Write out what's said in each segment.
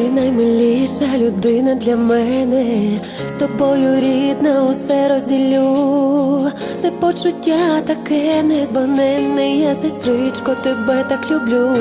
Ти наймиліша людина для мене, з тобою рідна, усе розділю. Це почуття таке незбагненне, я сестричко, тебе так люблю.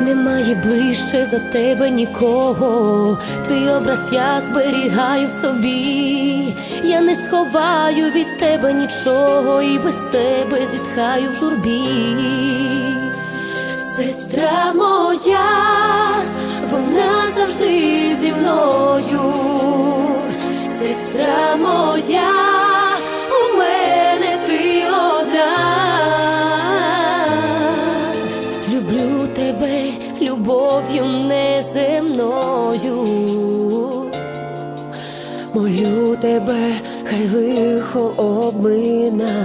Немає ближче за тебе нікого, твій образ я зберігаю в собі, я не сховаю від тебе нічого, і без тебе зітхаю в журбі. Сестра моя, мною, сестра моя, у мене ти одна. Люблю тебе любов'ю неземною. Молю тебе, хай лихо обмина.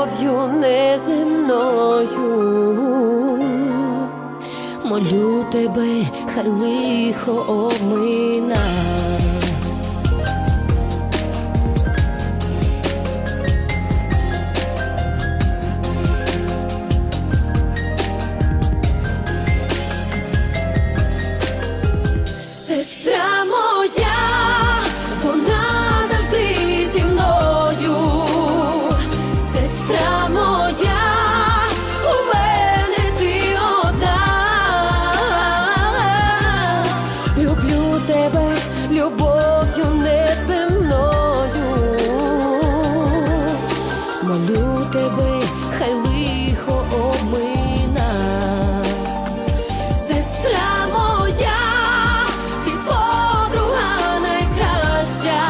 любов'ю неземною. Молю тебе, хай лихо обмина. Хай лихо обмина. Сестра моя, ти подруга найкраща,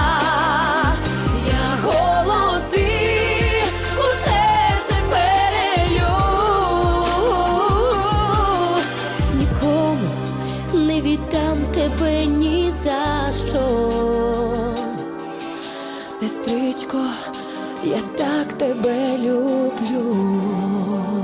я голос ти у серце перелю. Нікому не віддам тебе ні за що. Сестричко, я так тебе люблю.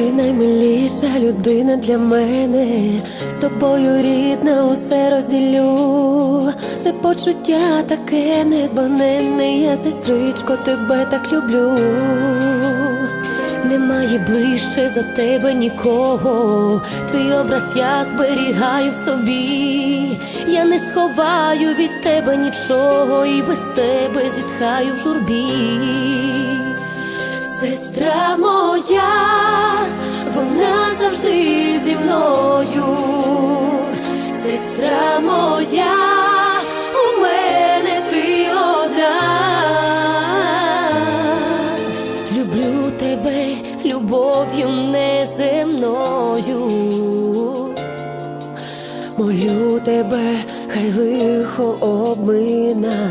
Ти наймиліша людина для мене, з тобою рідна, усе розділю. Це почуття таке незбагненне, я сестричко, тебе так люблю. Немає ближче за тебе нікого, твій образ я зберігаю в собі, я не сховаю від тебе нічого, і без тебе зітхаю в журбі. Сестра моя, вона завжди зі мною, сестра моя, у мене ти одна. Люблю тебе любов'ю неземною. Молю тебе, хай лихо обмина.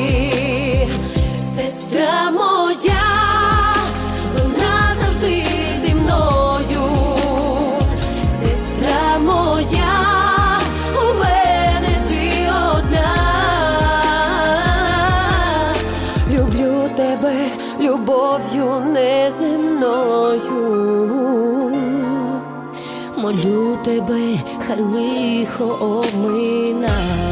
любов'ю неземною, молю тебе, хай лихо обминає.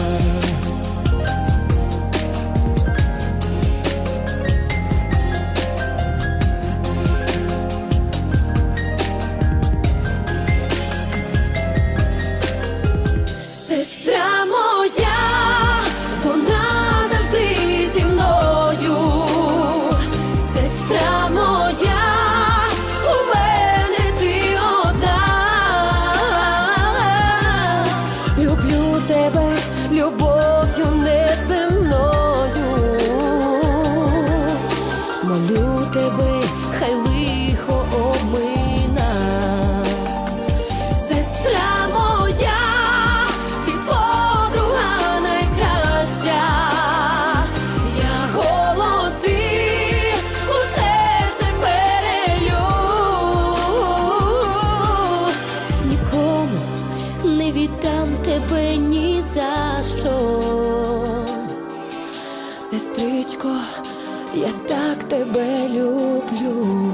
не віддам тебе ні за що, сестричко, я так тебе люблю.